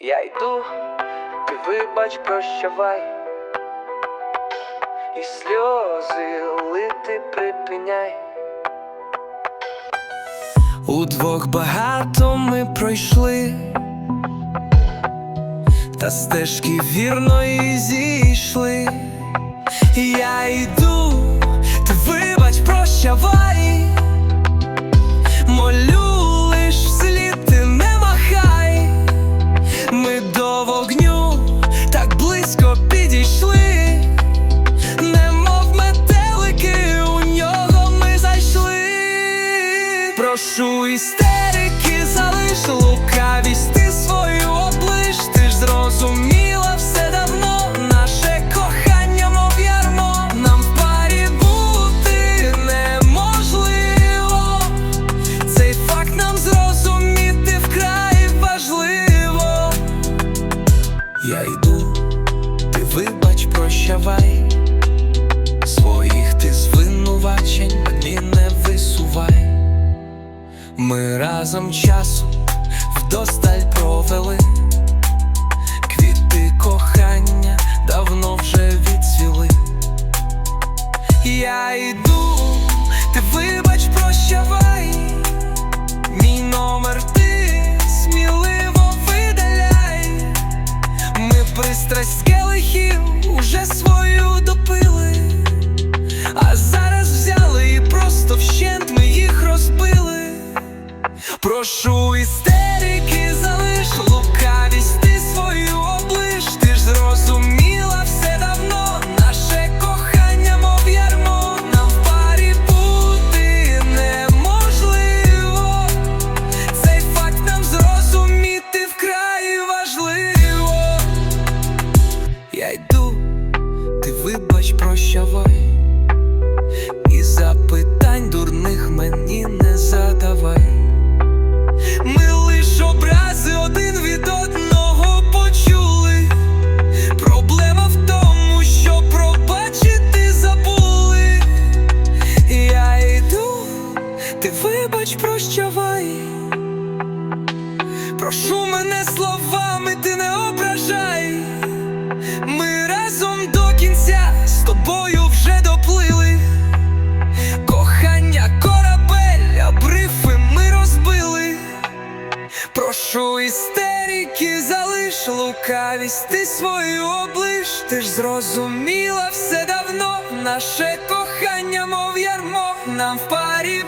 Я йду, ти вибач, прощавай, і сльози лити припиняй. Удвох багато ми пройшли, та стежки вірно і зійшли. Я йду, ти вибач, прощавай, Прошу істерики, залиш лукавість, ти свою облиш, ти ж зрозуміла все давно, наше кохання, мов ярмо, нам в парі бути неможливо. Цей факт нам зрозуміти вкрай важливо. Я йду, ти вибач, прощавай. Своїх ти звинувачень разом часу вдосталь провели. Квіти кохання давно вже відцвіли. Я йду, ти вибач, прощавай. Мій Прошу істерики, залиш лукавість, ти свою облиш, ти ж зрозуміла все давно, наше кохання, мов ярмо, нам в парі бути неможливо. Цей факт нам зрозуміти вкрай важливо. Я йду, ти вибач, прощавай, Прошу істерики, залиш лукавість, ти свою облиш, ти ж зрозуміла все давно, наше кохання, мов ярмо, нам в парі.